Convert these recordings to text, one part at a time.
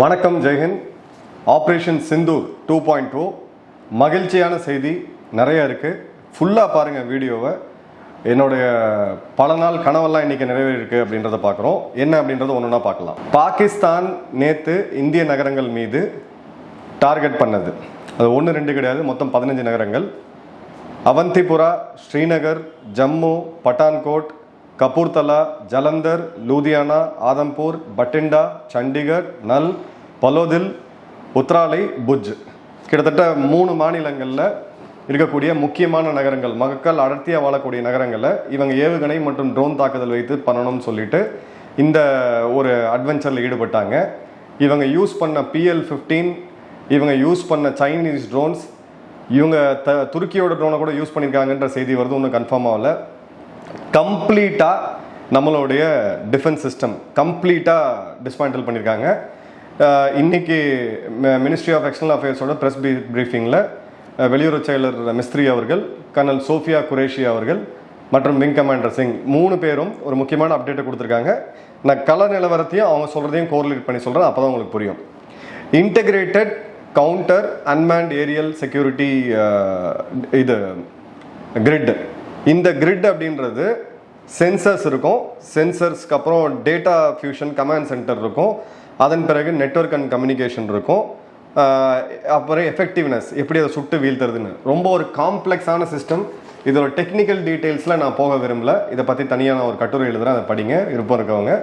வணக்கம் Jai Hind operation Sindoor two point two மகிழ்ச்சியான செய்தி நிறைய இருக்குது ஃபுல்லாக பாருங்கள் வீடியோவை. என்னுடைய பல நாள் கனவெல்லாம் இன்னைக்கு நிறைவேறிருக்கு அப்படின்றத பார்க்குறோம். என்ன அப்படின்றத ஒன்று ஒன்றா பார்க்கலாம். பாகிஸ்தான் நேற்று இந்திய நகரங்கள் மீது டார்கெட் பண்ணது. அது ஒன்று ரெண்டு கிடையாது மொத்தம் பதினஞ்சு நகரங்கள். அவந்திபுரா ஸ்ரீநகர் ஜம்மு பட்டான்கோட் கபூர்தலா ஜலந்தர் லூதியானா ஆதம்பூர் பட்டிண்டா சண்டிகர் நல் பலோதில் உத்ராலை புஜ். கிட்டத்தட்ட மூணு மாநிலங்களில் இருக்கக்கூடிய முக்கியமான நகரங்கள் மக்கள் அடர்த்தியாக வாழக்கூடிய நகரங்களில் இவங்க ஏவுகணை மற்றும் ட்ரோன் தாக்குதல் வைத்து பண்ணணும்னு சொல்லிட்டு இந்த ஒரு அட்வென்ச்சரில் ஈடுபட்டாங்க. இவங்க யூஸ் பண்ண பிஎல் ஃபிஃப்டீன் இவங்க யூஸ் பண்ண சைனீஸ் ட்ரோன்ஸ் இவங்க த துருக்கியோட ட்ரோனை கூட யூஸ் பண்ணியிருக்காங்கன்ற செய்தி வருது ஒன்றும் கன்ஃபார்ம் ஆகலை. கம்ப்ளீட்டாக நம்மளுடைய டிஃபென்ஸ் சிஸ்டம் கம்ப்ளீட்டாக டிஸ்மாண்டில் பண்ணியிருக்காங்க இன்றைக்கி மினிஸ்ட்ரி ஆஃப் எக்ஸ்டர்னல் அஃபேர்ஸோட ப்ரெஸ் ப்ரீஃபிங்கில் வெளியுறவு செயலர் மிஸ்த்ரி அவர்கள் கர்னல் சோஃபியா குரேஷி அவர்கள் மற்றும் விங் கமாண்டர் சிங் மூணு பேரும் ஒரு முக்கியமான அப்டேட்டை கொடுத்துருக்காங்க. நான் கல நிலவரத்தையும் அவங்க சொல்கிறதையும் கோரிலேட் பண்ணி சொல்கிறேன் அப்போ தான் உங்களுக்கு புரியும். Integrated counter unmanned aerial security இது கிரிட் இந்த கிரிட் அப்படின்றது சென்சர்ஸ் இருக்கும். சென்சர்ஸ்க்கு அப்புறம் டேட்டா ஃபியூஷன் கமாண்ட் சென்டர் இருக்கும். அதன் பிறகு நெட்வொர்க் அண்ட் கம்யூனிகேஷன் இருக்கும். அப்புறம் எஃபெக்டிவ்னஸ் எப்படி அதை சுட்டு வீழ்த்துறதுன்னு. ரொம்ப ஒரு காம்ப்ளெக்ஸான சிஸ்டம் இதோட டெக்னிக்கல் டீட்டெயில்ஸில் நான் போக விரும்பல. இதை பற்றி தனியாக நான் ஒரு கட்டுரை எழுதுகிறேன் அதை படிங்க விருப்பம் இருக்கவங்க.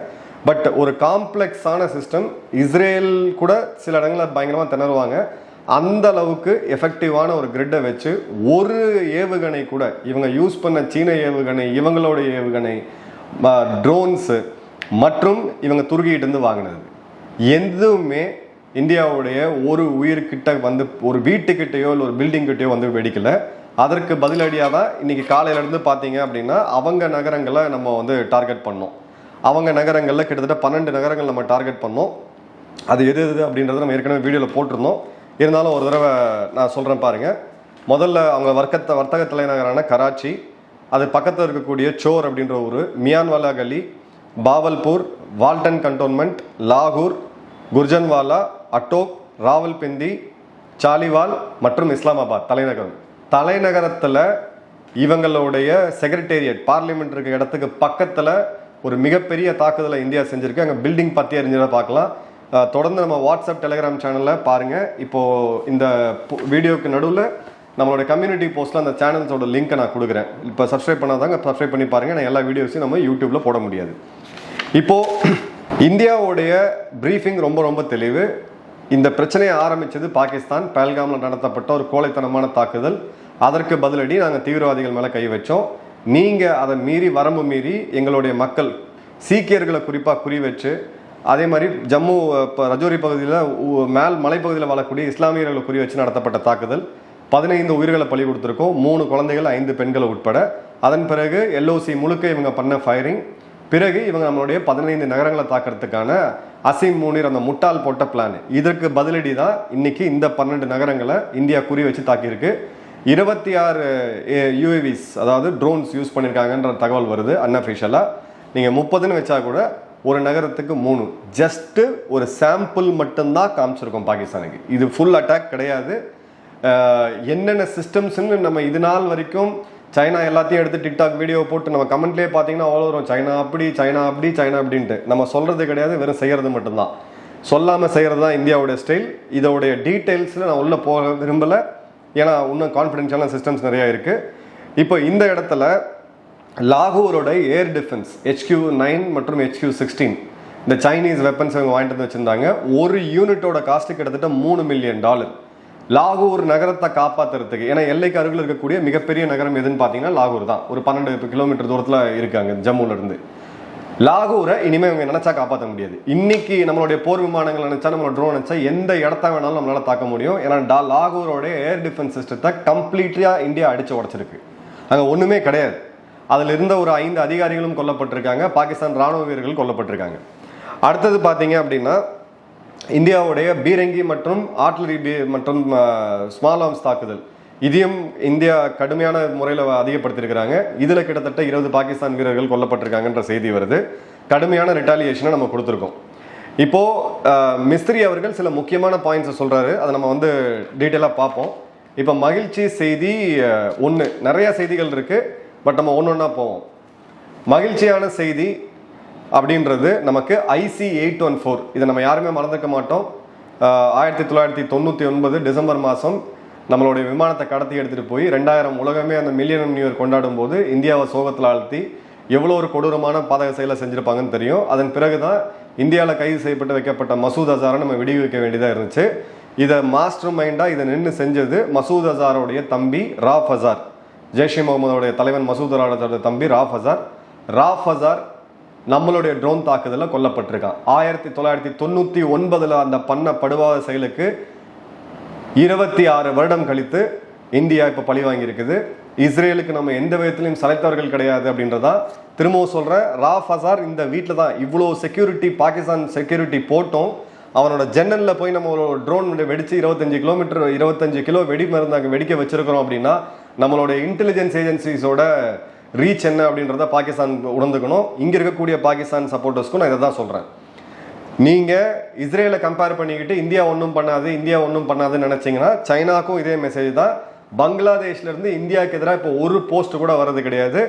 பட் ஒரு காம்ப்ளெக்ஸான சிஸ்டம் இஸ்ரேல் கூட சில இடங்களில் பயங்கரமாக திணறுவாங்க. அந்த அளவுக்கு எஃபெக்டிவான ஒரு கிரிட்டை வச்சு ஒரு ஏவுகணை கூட இவங்க யூஸ் பண்ண சீன ஏவுகணை இவங்களோட ஏவுகணை ட்ரோன்ஸு மற்றும் இவங்க துருக்கியிட்டேருந்து வாங்கினது. எதுவுமே இந்தியாவுடைய ஒரு உயிர்கிட்ட வந்து ஒரு வீட்டுக்கிட்டேயோ இல்லை ஒரு பில்டிங் கிட்டயோ வந்து வெடிக்கல. அதற்கு பதிலடியாக தான் இன்றைக்கி காலையிலேருந்து பார்த்தீங்க அப்படின்னா அவங்க நகரங்களை நம்ம வந்து டார்கெட் பண்ணோம். அவங்க நகரங்களில் கிட்டத்தட்ட பன்னெண்டு நகரங்கள் நம்ம டார்கெட் பண்ணோம். அது எது எது அப்படின்றத நம்ம ஏற்கனவே வீடியோவில் போட்டிருந்தோம். இருந்தாலும் ஒரு தடவை நான் சொல்கிறேன் பாருங்கள் முதல்ல அவங்க வர்க்கத்தை வர்த்தக தலைநகரான கராச்சி அது பக்கத்தில் இருக்கக்கூடிய சோர் அப்படின்ற ஊர் மியான்வாலா கலி பாவல்பூர் வால்டன் கண்டோன்மெண்ட் லாகூர் குர்ஜன்வாலா அட்டோக் ராவல்பிந்தி சாலிவால் மற்றும் இஸ்லாமாபாத் தலைநகரம். தலைநகரத்தில் இவங்களுடைய செக்ரட்டேரியட் பார்லிமெண்ட் இருக்க இடத்துக்கு பக்கத்தில் ஒரு மிகப்பெரிய தாக்குதலை இந்தியா செஞ்சுருக்கு. அங்கே பில்டிங் பற்றி அறிஞ்சதை பார்க்கலாம். தொடர்ந்து நம்ம வாட்ஸ்அப் டெலிகிராம் சேனலில் பாருங்கள் இப்போது இந்த பு- நடுவில் நம்மளோட கம்யூனிட்டி போஸ்ட்டில் அந்த சேனல்ஸோட லிங்க்கை நான் கொடுக்குறேன். இப்போ சப்ஸ்கிரைப் பண்ணாதாங்க சப்ஸ்கிரைப் பண்ணி பாருங்கள் நான் எல்லா வீடியோஸையும் நம்ம யூடியூப்பில் போட முடியாது. இப்போது இந்தியாவுடைய ப்ரீஃபிங் ரொம்ப ரொம்ப தெளிவு. இந்த பிரச்சனையை ஆரம்பித்தது பாகிஸ்தான். பஹல்காமில் நடத்தப்பட்ட ஒரு கோழைத்தனமான தாக்குதல். அதற்கு பதிலடி நாங்கள் தீவிரவாதிகள் மேலே கை வச்சோம். நீங்கள் அதை மீறி வரம்பு மீறி எங்களுடைய மக்கள் சீக்கியர்களை குறிப்பாக குறி வச்சு அதே மாதிரி ஜம்மு இப்போ ரஜோரி பகுதியில் மேல் மலைப்பகுதியில் வாழக்கூடிய இஸ்லாமியர்களை குறி வச்சு நடத்தப்பட்ட தாக்குதல். பதினைந்து உயிர்களை பலி கொடுத்துருக்கோம். மூணு குழந்தைகள் ஐந்து பெண்கள் உட்பட. அதன் பிறகு எல்ஓசி முழுக்க இவங்க பண்ண ஃபயரிங் பிறகு இவங்க நம்மளுடைய பதினைந்து நகரங்களை தாக்கிறதுக்கான அசிம் மூனிர் அந்த முட்டாள் போட்ட பிளான் இதற்கு பதிலடி தான் இன்னைக்கு இந்த பன்னெண்டு நகரங்களை இந்தியா குறி வச்சு தாக்கியிருக்கு. இருபத்தி ஆறு யூஏவிஸ் அதாவது ட்ரோன்ஸ் யூஸ் பண்ணியிருக்காங்கன்ற தகவல் வருது அன்அஃபிஷியலாக நீங்கள் முப்பதுன்னு வச்சா கூட ஒரு நகரத்துக்கு மூணு. ஜஸ்ட்டு ஒரு சாம்பிள் மட்டும்தான் காமிச்சிருக்கோம் பாகிஸ்தானுக்கு. இது ஃபுல் அட்டாக் கிடையாது. என்னென்ன சிஸ்டம்ஸ்னு நம்ம இது நாள் வரைக்கும் சைனா எல்லாத்தையும் எடுத்து டிக்டாக் வீடியோ போட்டு நம்ம கமெண்ட்லேயே பார்த்தீங்கன்னா அவ்வளோ வரும். சைனா அப்படி சைனா அப்படி சைனா அப்படின்ட்டு. நம்ம சொல்கிறது கிடையாது வெறும் செய்கிறது மட்டும்தான். சொல்லாமல் செய்கிறது தான் இந்தியாவுடைய ஸ்டைல் இதோடைய டீட்டெயில்ஸில் நான் உள்ளே போக விரும்பலை. ஏன்னா இன்னும் கான்ஃபிடென்ஷியலான சிஸ்டம்ஸ் நிறையா இருக்குது இப்போ இந்த இடத்துல லாகூரோட ஏர் டிஃபென்ஸ் ஹெச்கியூ நைன் மற்றும் ஹெச்கியூ சிக்ஸ்டீன் இந்த சைனீஸ் வெப்பன்ஸ் இவங்க வாங்கிட்டு வந்து வச்சுருந்தாங்க. ஒரு யூனிட்டோட காஸ்ட் கிட்டத்தட்ட மூணு மில்லியன் டாலர் லாகூர் நகரத்தை காப்பாத்துறதுக்கு ஏன்னா எல்லைக்கு அருகில் இருக்கக்கூடிய மிகப்பெரிய நகரம் எதுன்னு பார்த்தீங்கன்னா லாகூர் தான். ஒரு பன்னெண்டு கிலோமீட்டர் தூரத்தில் இருக்காங்க ஜம்முலேருந்து லாகூரை இனிமேல் இவங்க நினச்சா காப்பாற்ற முடியாது. இன்னைக்கு நம்மளுடைய போர் விமானங்கள் நினச்சா நம்மளோட ட்ரோன் நினைச்சா எந்த இடத்த வேணாலும் நம்மளால் தாக்க முடியும். ஏன்னா டா லாகூரோட ஏர் டிஃபென்ஸ் சிஸ்டத்தை கம்ப்ளீட்டா இந்தியா அடிச்சு உடைச்சிருக்கு. அங்கே ஒன்றுமே கிடையாது. அதில் இருந்த ஒரு ஐந்து அதிகாரிகளும் கொல்லப்பட்டிருக்காங்க. பாகிஸ்தான் ராணுவ வீரர்கள் கொல்லப்பட்டிருக்காங்க. அடுத்தது பார்த்தீங்க அப்படின்னா இந்தியாவுடைய பீரங்கி மற்றும் ஆர்ட்லரி பீ மற்றும் ஸ்மால் ஆர்ம்ஸ் தாக்குதல். இதையும் இந்தியா கடுமையான முறையில் அதிகப்படுத்தியிருக்கிறாங்க. இதில் கிட்டத்தட்ட இருபது பாகிஸ்தான் வீரர்கள் கொல்லப்பட்டிருக்காங்கன்ற செய்தி வருது. கடுமையான ரிட்டாலியேஷனை நம்ம கொடுத்துருக்கோம். இப்போ மிஸ்திரி அவர்கள் சில முக்கியமான பாயிண்ட்ஸை சொல்கிறாரு அதை நம்ம வந்து டீட்டெயிலாக பார்ப்போம். இப்போ மகிழ்ச்சி செய்தி ஒன்று நிறையா செய்திகள் இருக்குது பட் நம்ம ஒன்று ஒன்றா போவோம். மகிழ்ச்சியான செய்தி அப்படின்றது நமக்கு ஐசி எயிட் ஒன் ஃபோர் இதை நம்ம யாருமே மறந்துக்க மாட்டோம். ஆயிரத்தி தொள்ளாயிரத்தி தொண்ணூற்றி ஒன்பது டிசம்பர் மாதம் நம்மளுடைய விமானத்தை கடத்தி எடுத்துகிட்டு போய் ரெண்டாயிரம் உலகமே அந்த மில்லியனம் நியூ இயர் கொண்டாடும் போது இந்தியாவை சோகத்தில் ஆழ்த்தி எவ்வளோ ஒரு கொடூரமான பாதக செயலை செஞ்சுருப்பாங்கன்னு தெரியும். அதன் பிறகு தான் இந்தியாவில் கைது செய்யப்பட்டு வைக்கப்பட்ட மசூத் அசாரை நம்ம விடுவிக்க வேண்டியதாக இருந்துச்சு. இதை மாஸ்டர் மைண்டாக இதை நின்று செஞ்சது மசூத் அசாரோடைய தம்பி ராஃப் அசார். ஜெய்ஷே முகமதோடைய தலைவன் மசூத் அசாரோட தம்பி ராஃப் ஹசார். ராஃப் ஹசார் நம்மளுடைய ட்ரோன் தாக்குதலில் கொல்லப்பட்டிருக்கான். ஆயிரத்தி தொள்ளாயிரத்தி தொண்ணூற்றி ஒன்பதில் அந்த பண்ண படுவாத செயலுக்கு இருபத்தி ஆறு வருடம் கழித்து இந்தியா இப்போ பழி வாங்கியிருக்குது. இஸ்ரேலுக்கு நம்ம எந்த விதத்திலையும் சளைத்தவர்கள் கிடையாது அப்படின்றதா திரும்பவும் சொல்கிறேன் ராஃப் ஹசார் இந்த வீட்டில் தான் இவ்வளோ செக்யூரிட்டி பாகிஸ்தான் செக்யூரிட்டி போட்டோம். அவனோட ஜன்னலில் போய் நம்ம ஒரு ட்ரோன் வெடித்து இருபத்தஞ்சு கிலோமீட்டர் இருபத்தஞ்சு கிலோ வெடி மருந்து அங்கே வெடிக்க வச்சுருக்கிறோம் அப்படின்னா நம்மளுடைய இன்டெலிஜென்ஸ் ஏஜென்சிஸோட ரீச் என்ன அப்படின்றத பாகிஸ்தான் உணர்ந்துக்கணும். இங்கே இருக்கக்கூடிய பாகிஸ்தான் சப்போர்ட்டர்ஸ்க்கும் நான் இதை தான் சொல்கிறேன் நீங்கள் இஸ்ரேலை கம்பேர் பண்ணிக்கிட்டு இந்தியா ஒன்றும் பண்ணாது இந்தியா ஒன்றும் பண்ணாதுன்னு நினச்சிங்கன்னா சைனாக்கும் இதே மெசேஜ் தான். பங்களாதேஷ்லேருந்து இந்தியாவுக்கு எதிராக இப்போ ஒரு போஸ்ட் கூட வர்றது கிடையாது.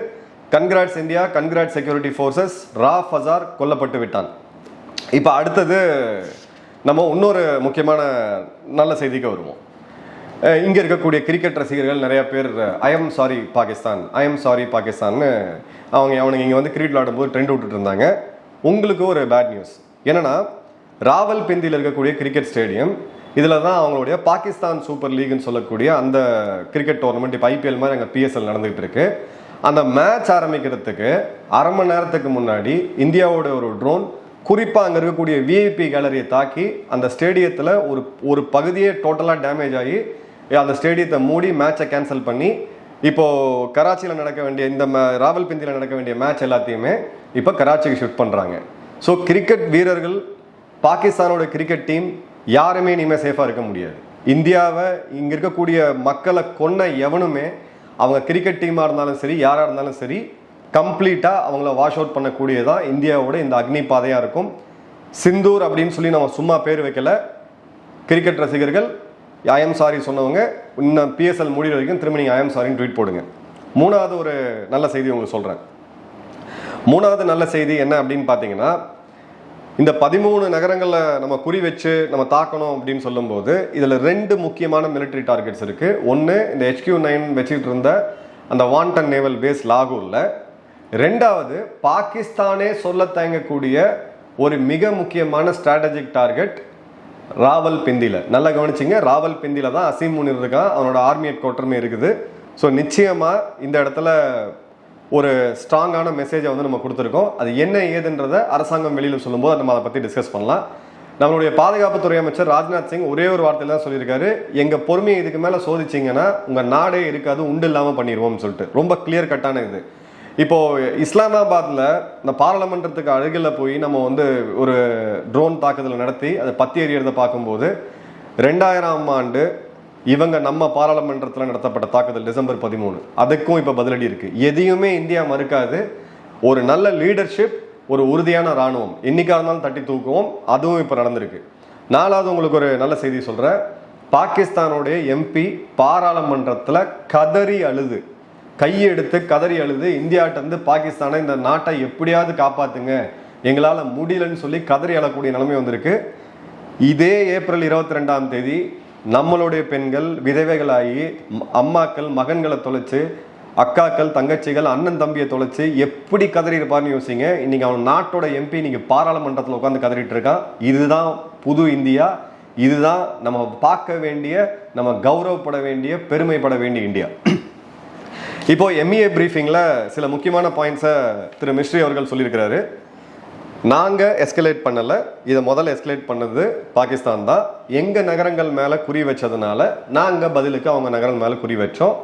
Congrats India congrat security forces Rauf Azhar கொல்லப்பட்டு விட்டான். இப்போ அடுத்தது நம்ம இன்னொரு முக்கியமான நல்ல செய்திக்கு வருவோம். இங்கே இருக்கக்கூடிய கிரிக்கெட் ரசிகர்கள் நிறைய பேர் I am sorry Pakistan I am sorry பாகிஸ்தான்னு அவங்க அவனுங்க இங்கே வந்து கிரிக்கெட் விளாடும்போது ட்ரெண்ட் விட்டுட்டு இருந்தாங்க. உங்களுக்கு ஒரு பேட் நியூஸ் என்னன்னா ராவல்பிண்டியில் இருக்கக்கூடிய கிரிக்கெட் ஸ்டேடியம் இதில் தான் அவங்களுடைய பாகிஸ்தான் சூப்பர் லீக்னு சொல்லக்கூடிய அந்த கிரிக்கெட் டோர்னமெண்ட் இப்போ ஐபிஎல் மாதிரி அங்கே பிஎஸ்எல் நடந்துகிட்டு இருக்கு. அந்த மேட்ச் ஆரம்பிக்கிறதுக்கு அரை மணி நேரத்துக்கு முன்னாடி இந்தியாவோட ஒரு ட்ரோன் குறிப்பாக அங்கே இருக்கக்கூடிய விஐபி கேலரியை தாக்கி அந்த ஸ்டேடியத்தில் ஒரு ஒரு பகுதியே டோட்டலாக டேமேஜ் ஆகி அந்த ஸ்டேடியத்தை மூடி மேட்சை கேன்சல் பண்ணி இப்போது கராச்சியில் நடக்க வேண்டிய இந்த ம- நடக்க வேண்டிய மேட்ச் எல்லாத்தையுமே இப்போ கராச்சிக்கு ஷிஃப்ட் பண்ணுறாங்க ஸோ கிரிக்கெட் வீரர்கள் பாகிஸ்தானோட கிரிக்கெட் டீம் யாருமே இனிமேல் சேஃபாக இருக்க முடியாது. இந்தியாவை இங்கே இருக்கக்கூடிய மக்களை கொன்ன எவனுமே அவங்க கிரிக்கெட் டீமாக இருந்தாலும் சரி யாராக இருந்தாலும் சரி கம்ப்ளீட்டாக அவங்கள வாஷ் அவுட் பண்ணக்கூடியதான் இந்தியாவோட இந்த அக்னி பாதையாக இருக்கும். சிந்தூர் அப்படின்னு சொல்லி நம்ம சும்மா பேர் வைக்கல. கிரிக்கெட் ரசிகர்கள் ஐஎம் சாரி சொன்னவங்க இன்னும் பிஎஸ்எல் முடிகிற வரைக்கும் திரும்ப நீங்கள் ஐஎம் சாரின்னு ட்வீட் போடுங்க. மூணாவது ஒரு நல்ல செய்தி உங்களுக்கு சொல்கிறேன் மூணாவது நல்ல செய்தி என்ன அப்படின்னு பார்த்தீங்கன்னா இந்த பதிமூணு நகரங்களில் நம்ம குறி வச்சு நம்ம தாக்கணும் அப்படின்னு சொல்லும்போது இதில் ரெண்டு முக்கியமான மிலிட்டரி டார்கெட்ஸ் இருக்குது ஒன்று இந்த ஹெச்கியூ நைன் வச்சுக்கிட்டு இருந்த அந்த வான்டன் நேவல் பேஸ் லாகூரில் ரெண்டாவது பாகிஸ்தானே சொல்ல தயங்கக்கூடிய ஒரு மிக முக்கியமான ஸ்ட்ராட்டஜிக் டார்கெட் ராவல் பிந்தியில் நல்லா கவனிச்சிங்க ராவல் பிந்தியில் தான் அசீம் முனிர் இருக்கான். அவனோட ஆர்மி ஹெட் குவார்ட்டருமே இருக்குது. ஸோ நிச்சயமாக இந்த இடத்துல ஒரு ஸ்ட்ராங்கான மெசேஜை வந்து நம்ம கொடுத்துருக்கோம். அது என்ன ஏதுன்றதை அரசாங்கம் வெளியில் சொல்லும்போது நம்ம அதை பற்றி டிஸ்கஸ் பண்ணலாம். நம்மளுடைய பாதுகாப்புத்துறை அமைச்சர் ராஜ்நாத் சிங் ஒரே ஒரு வார்த்தையில் தான் சொல்லியிருக்காரு. எங்கள் பொறுமையை இதுக்கு மேலே சோதிச்சிங்கன்னா உங்கள் நாடே இருக்காது உண்டு இல்லாமல் பண்ணிடுவோம்னு சொல்லிட்டு. ரொம்ப கிளியர் கட்டான இது. இப்போது இஸ்லாமாபாத்தில் இந்த பாராளுமன்றத்துக்கு அருகில் போய் நம்ம வந்து ஒரு ட்ரோன் தாக்குதலை நடத்தி அதை பத்தி எறியறதை பார்க்கும்போது ரெண்டாயிரம் ஆண்டு இவங்க நம்ம பாராளுமன்றத்தில் நடத்தப்பட்ட தாக்குதல் டிசம்பர் பதிமூணு. அதுக்கும் இப்போ பதிலடி இருக்குது எதையுமே இந்தியா மறுக்காது. ஒரு நல்ல லீடர்ஷிப் ஒரு உறுதியான ராணுவம் என்னைக்கா இருந்தாலும் தட்டி தூக்குவோம். அதுவும் இப்போ நடந்திருக்கு. நாலாவது உங்களுக்கு ஒரு நல்ல செய்தி சொல்கிறேன் பாகிஸ்தானுடைய எம்பி பாராளுமன்றத்தில் கதறி அழுது. கையெடுத்து கதறி அழுது இந்தியாட்டேருந்து பாகிஸ்தானை இந்த நாட்டை எப்படியாவது காப்பாத்துங்க. எங்களால் முடியலன்னு சொல்லி கதறி அழக்கூடிய நிலைமை வந்திருக்கு. இதே ஏப்ரல் இருபத்தி ரெண்டாம் தேதி நம்மளுடைய பெண்கள் விதவைகளாகி அம்மாக்கள் மகன்களை தொலைச்சு அக்காக்கள் தங்கச்சிகள் அண்ணன் தம்பியை தொலைச்சு எப்படி கதறியிருப்பார்னு யோசிங்க. இன்னைக்கு அவன் நாட்டோட எம்பி இன்னைக்கு பாராளுமன்றத்தில் உட்காந்து கதறிட்டு இருக்கான் இதுதான் புது இந்தியா. இதுதான் நம்ம பார்க்க வேண்டிய நம்ம கௌரவப்பட வேண்டிய பெருமைப்பட வேண்டிய இந்தியா. இப்போ எம்இஏ பிரீஃபிங்கில் சில முக்கியமான பாயிண்ட்ஸை திரு மிஸ்ரி அவர்கள் சொல்லியிருக்கிறாரு. நாங்கள் எஸ்கலேட் பண்ணலை. இதை முதல்ல எஸ்கலேட் பண்ணது பாகிஸ்தான் தான். எங்கள் நகரங்கள் மேலே குறி வச்சதுனால நாங்கள் பதிலுக்கு அவங்க நகரங்கள் மேலே குறி வச்சோம்.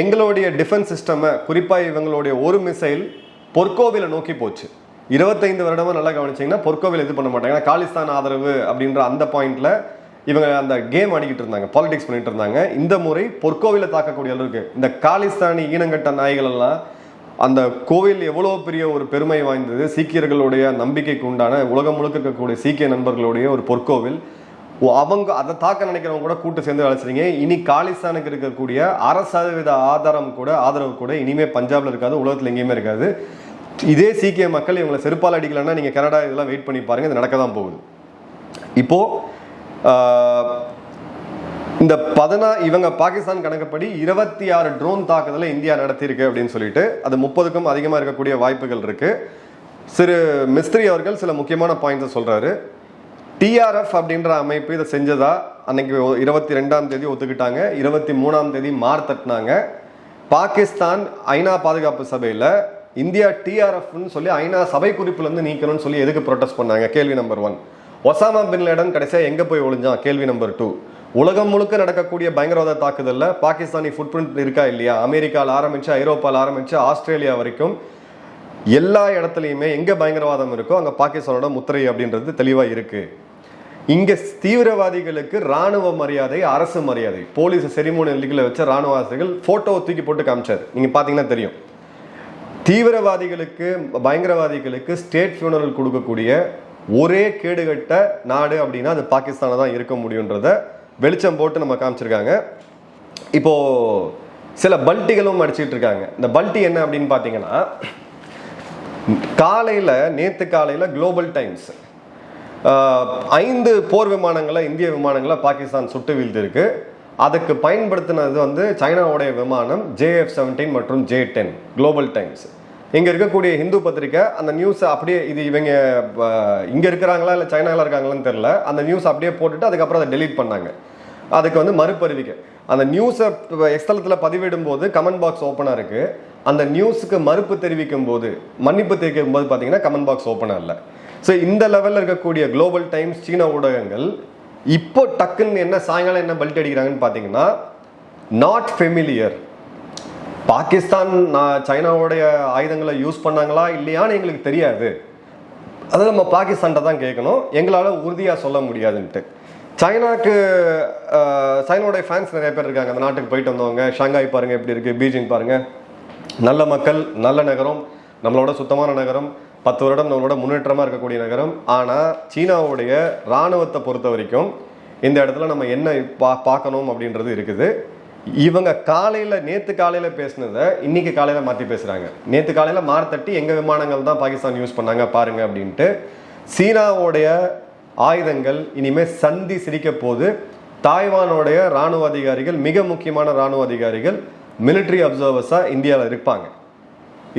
எங்களுடைய டிஃபென்ஸ் சிஸ்டமை குறிப்பாக இவங்களுடைய ஒரு மிசைல் பொற்கோவிலை நோக்கி போச்சு. இருபத்தைந்து வருடமா நல்லா கவனிச்சிங்கன்னா பொற்கோவில் இது பண்ண மாட்டாங்க. ஏன்னா காலிஸ்தான் ஆதரவு அப்படின்ற அந்த பாயிண்ட்டில் இவங்க அந்த கேம் ஆடிக்கிட்டு இருந்தாங்க பாலிடிக்ஸ் பண்ணிட்டு இருந்தாங்க. இந்த முறை பொற்கோவிலை தாக்கக்கூடிய அளவுக்கு இந்த காலிஸ்தானி ஈனங்கட்ட நாய்கள் எல்லாம் அந்த கோவில் எவ்வளோ பெரிய ஒரு பெருமை வாய்ந்தது சீக்கியர்களுடைய நம்பிக்கைக்கு உண்டான உலகம் முழுக்க இருக்கக்கூடிய சீக்கிய நண்பர்களுடைய ஒரு பொற்கோவில். அவங்க அதை தாக்க நினைக்கிறவங்க கூட கூட்டு சேர்ந்து அழைச்சிருங்க இனி காலிஸ்தானுக்கு இருக்கக்கூடிய அரை சதவீத ஆதாரம் கூட ஆதரவு கூட இனிமே பஞ்சாப்ல இருக்காது உலகத்தில் எங்கேயுமே இருக்காது. இதே சீக்கிய மக்கள் இவங்களை செருப்பால் அடிக்கலன்னா நீங்க கனடா இதெல்லாம் வெயிட் பண்ணி பாருங்க இது நடக்க தான் போகுது. இப்போ இந்த பதினா இவங்க பாகிஸ்தான் கணக்குப்படி இருபத்தி ஆறு ட்ரோன் தாக்குதலை இந்தியா நடத்தியிருக்கு அப்படின்னு சொல்லிட்டு அது முப்பதுக்கும் அதிகமாக இருக்கக்கூடிய வாய்ப்புகள் இருக்கு. சிறு மிஸ்திரி அவர்கள் சில முக்கியமான பாயிண்ட்ஸை சொல்றாரு. டிஆர்எஃப் அப்படின்ற அமைப்பு இதை செஞ்சதா அன்னைக்கு இருபத்தி ரெண்டாம் தேதி ஒத்துக்கிட்டாங்க. இருபத்தி மூணாம் தேதி மார் தட்டினாங்க. பாகிஸ்தான் ஐநா பாதுகாப்பு சபையில் இந்தியா டிஆர்எஃப்னு சொல்லி ஐநா சபை குறிப்புலேருந்து நீக்கணும்னு சொல்லி எதுக்கு ப்ரொட்டஸ்ட் பண்ணாங்க? கேள்வி number one Osama bin Laden எங்கே போய் ஒளிஞ்சான்? கேள்வி நம்பர் டூ உலகம் முழுக்க நடக்கக்கூடிய பயங்கரவாத தாக்குதலில் பாகிஸ்தானி ஃபுட் பிரிண்ட் இருக்கா இல்லையா? அமெரிக்காவில் ஆரம்பித்து ஐரோப்பாவில் ஆரம்பித்து ஆஸ்திரேலியா வரைக்கும் எல்லா இடத்துலையுமே எங்கே பயங்கரவாதம் இருக்கோ அங்கே பாகிஸ்தானோட முத்திரை அப்படின்றது தெளிவாக இருக்கு. இங்கே தீவிரவாதிகளுக்கு ராணுவ மரியாதை அரசு மரியாதை. போலீஸ் செரிமோனியல்களை வச்ச ராணுவாசிகள் ஃபோட்டோவை தூக்கி போட்டு காமிச்சார். நீங்கள் பார்த்தீங்கன்னா தெரியும். தீவிரவாதிகளுக்கு பயங்கரவாதிகளுக்கு ஸ்டேட் ஃபியூனரல் கொடுக்கக்கூடிய ஒரே கேடுகட்ட நாடு அப்படின்னா அது பாகிஸ்தானை தான் இருக்க முடியுன்றத வெளிச்சம் போட்டு நம்ம காமிச்சிருக்காங்க. இப்போ சில பல்ட்டிகளும் அடிச்சிட்டு இருக்காங்க. இந்த பல்ட்டி என்ன அப்படின்னு பார்த்தீங்கன்னா காலையில் நேற்று காலையில் குளோபல் டைம்ஸ் ஐந்து போர் விமானங்களை இந்திய விமானங்களை பாகிஸ்தான் சுட்டு வீழ்த்திருக்கு அதுக்கு பயன்படுத்தினது வந்து சைனாவுடைய விமானம் ஜேஎஃப் செவன்டீன் மற்றும் ஜே டென் குளோபல் டைம்ஸ் இங்கே இருக்கக்கூடிய ஹிந்து பத்திரிக்கை அந்த நியூஸை அப்படியே இது இவங்க இங்கே இருக்கிறாங்களா இல்லை சைனாவில் இருக்காங்களான்னு தெரில அந்த நியூஸ் அப்படியே போட்டுட்டு அதுக்கப்புறம் அதை டெலீட் பண்ணாங்க. அதுக்கு வந்து மறுபறிவிக்க அந்த நியூஸை எக்ஸ்தலத்தில் பதிவிடும் போது கமெண்ட் பாக்ஸ் ஓப்பனாக இருக்குது அந்த நியூஸுக்கு மறுப்பு தெரிவிக்கும் போது மன்னிப்பு தெரிவிக்கும் போது பார்த்தீங்கன்னா கமெண்ட் பாக்ஸ் ஓப்பனாக இல்லை. ஸோ இந்த லெவலில் இருக்கக்கூடிய குளோபல் டைம்ஸ் சீன ஊடகங்கள் இப்போ டக்குன்னு என்ன சாயங்காலம் என்ன பல்ட் அடிக்கிறாங்கன்னு பார்த்தீங்கன்னா நாட் ஃபெமிலியர் பாகிஸ்தான் நான் சைனாவுடைய ஆயுதங்களை யூஸ் பண்ணாங்களா இல்லையான்னு எங்களுக்கு தெரியாது. அதை நம்ம பாகிஸ்தான்கிட்ட தான் கேட்கணும். எங்களால் உறுதியாக சொல்ல முடியாதுன்ட்டு. சைனாக்கு சைனாவுடைய ஃபேன்ஸ் நிறைய பேர் இருக்காங்க. அந்த நாட்டுக்கு போயிட்டு வந்தவங்க ஷாங்காய் பாருங்கள் எப்படி இருக்குது பீஜிங் பாருங்கள் நல்ல மக்கள் நல்ல நகரம் நம்மளோட சுத்தமான நகரம் பத்து வருடம் நம்மளோட முன்னேற்றமாக இருக்கக்கூடிய நகரம். ஆனால் சீனாவுடைய இராணுவத்தை பொறுத்த வரைக்கும் இந்த இடத்துல நம்ம என்ன பா பார்க்கணும் அப்படின்றது இருக்குது. இவங்க காலையில் நேற்று காலையில் பேசினதை இன்னைக்கு காலையில் மாற்றி பேசுகிறாங்க நேற்று காலையில் மார்த்தட்டி எங்கள் விமானங்கள் தான் பாகிஸ்தான் யூஸ் பண்ணாங்க பாருங்க அப்படின்ட்டு சீனாவுடைய ஆயுதங்கள் இனிமேல் சந்தி சிரிக்க போது தாய்வானோடைய ராணுவ அதிகாரிகள் மிக முக்கியமான ராணுவ அதிகாரிகள் மிலிட்ரி அப்சர்வர்ஸாக இந்தியாவில் இருப்பாங்க.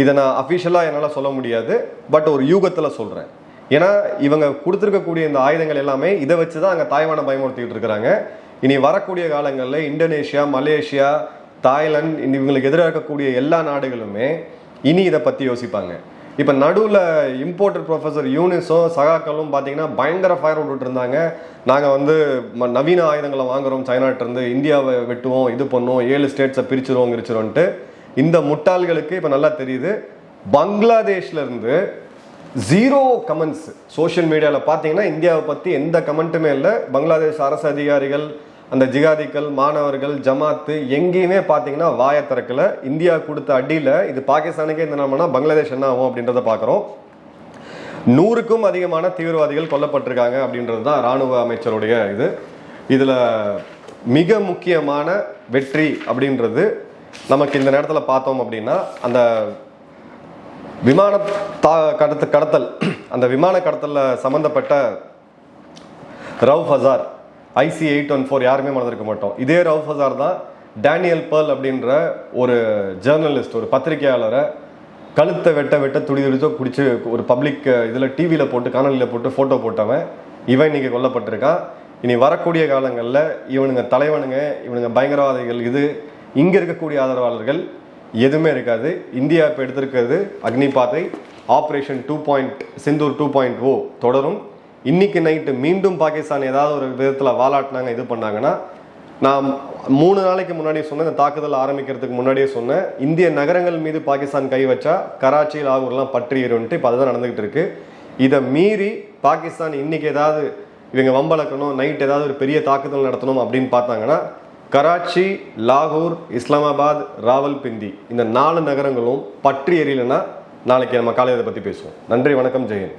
இதை நான் அஃபிஷியலாக என்னால் சொல்ல முடியாது பட் ஒரு யூகத்தில் சொல்கிறேன் ஏன்னா இவங்க கொடுத்துருக்கக்கூடிய இந்த ஆயுதங்கள் எல்லாமே இதை வச்சு தான் அங்கே தாய்வானை பயமுறுத்திக்கிட்டு இருக்கிறாங்க. இனி வரக்கூடிய காலங்களில் இந்தோனேஷியா மலேசியா தாய்லாந்து இவங்களுக்கு எதிராக இருக்கக்கூடிய எல்லா நாடுகளுமே இனி இதை பற்றி யோசிப்பாங்க. இப்போ நடுவில் இம்போர்ட்டர் ப்ரொஃபஸர் யூனிஸும் சகாக்களும் பார்த்தீங்கன்னா பயங்கர ஃபயர் விட்டுட்டு இருந்தாங்க. நாங்கள் வந்து ம- நவீன ஆயுதங்களை வாங்குறோம் சைனாட்டிருந்து இந்தியாவை வெட்டுவோம் இது பண்ணுவோம் ஏழு ஸ்டேட்ஸை பிரிச்சிருவோம் கிரிச்சிருவோன்ட்டு இந்த முட்டாள்களுக்கு இப்போ நல்லா தெரியுது. பங்களாதேஷ்லேருந்து ஜீரோ கமெண்ட்ஸ் சோஷியல் மீடியாவில் பார்த்தீங்கன்னா இந்தியாவை பற்றி எந்த கமெண்ட்டுமே இல்லை. பங்களாதேஷ் அரசு அதிகாரிகள் அந்த ஜிகாதிகள் மாணவர்கள் ஜமாத்து எங்கேயுமே பார்த்தீங்கன்னா வாய திறக்கல. இந்தியா கொடுத்த அடியில் இது பாகிஸ்தானுக்கே என்ன நம்மனா பங்களாதேஷ் என்ன ஆகும் அப்படின்றத பார்க்குறோம் நூறுக்கும் அதிகமான தீவிரவாதிகள் கொல்லப்பட்டிருக்காங்க அப்படின்றது தான் ராணுவ அமைச்சருடைய இது. இதில் மிக முக்கியமான வெற்றி அப்படின்றது நமக்கு இந்த நேரத்தில் பார்த்தோம் அப்படின்னா அந்த விமான தா கடத்த கடத்தல். அந்த விமான கடத்தலில் சம்மந்தப்பட்ட Rauf Azhar IC eight one four யாருமே மறந்துருக்க மாட்டோம். இதே ரவ் ஹசார் தான் டேனியல் பேர்ல் அப்படின்ற ஒரு ஜேர்னலிஸ்ட் ஒரு பத்திரிகையாளரை கழுத்தை வெட்ட வெட்ட துடி துடிச்சோ குடிச்சு ஒரு பப்ளிக் இதில் டிவியில் போட்டு காணொலியில் போட்டு ஃபோட்டோ போட்டவன் இவன் இன்னைக்கு கொல்லப்பட்டிருக்கான். இனி வரக்கூடிய காலங்களில் இவனுங்க தலைவனுங்க இவனுங்க பயங்கரவாதிகள் இது இங்கே இருக்கக்கூடிய ஆதரவாளர்கள் எதுவுமே இருக்காது. இந்தியா இப்போ எடுத்திருக்கிறது அக்னிபாத்தை operation two point Sindoor two point O தொடரும். இன்னைக்கு நைட்டு மீண்டும் பாகிஸ்தான் ஏதாவது ஒரு விதத்தில் வாலாட்டினாங்க இது பண்ணாங்கன்னா நான் மூணு நாளைக்கு முன்னாடி சொன்னேன் இந்த தாக்குதல் ஆரம்பிக்கிறதுக்கு முன்னாடியே சொன்னேன். இந்திய நகரங்கள் மீது பாகிஸ்தான் கை வச்சா கராச்சி லாகூர்லாம் பற்றிடும்ட்டு இப்போ அதுதான் நடந்துகிட்டு இருக்கு. இதை மீறி பாகிஸ்தான் இன்னைக்கு ஏதாவது இவங்க வம்பளக்கணும் நைட் ஏதாவது ஒரு பெரிய தாக்குதல் நடத்தணும் அப்படின்னு பார்த்தாங்கன்னா கராச்சி லாகூர் இஸ்லாமாபாத் ராவல்பிந்தி இந்த நாலு நகரங்களும் பற்றி எரியலைன்னா நாளைக்கு நம்ம காலையை பற்றி பேசுவோம். நன்றி வணக்கம் ஜெயன்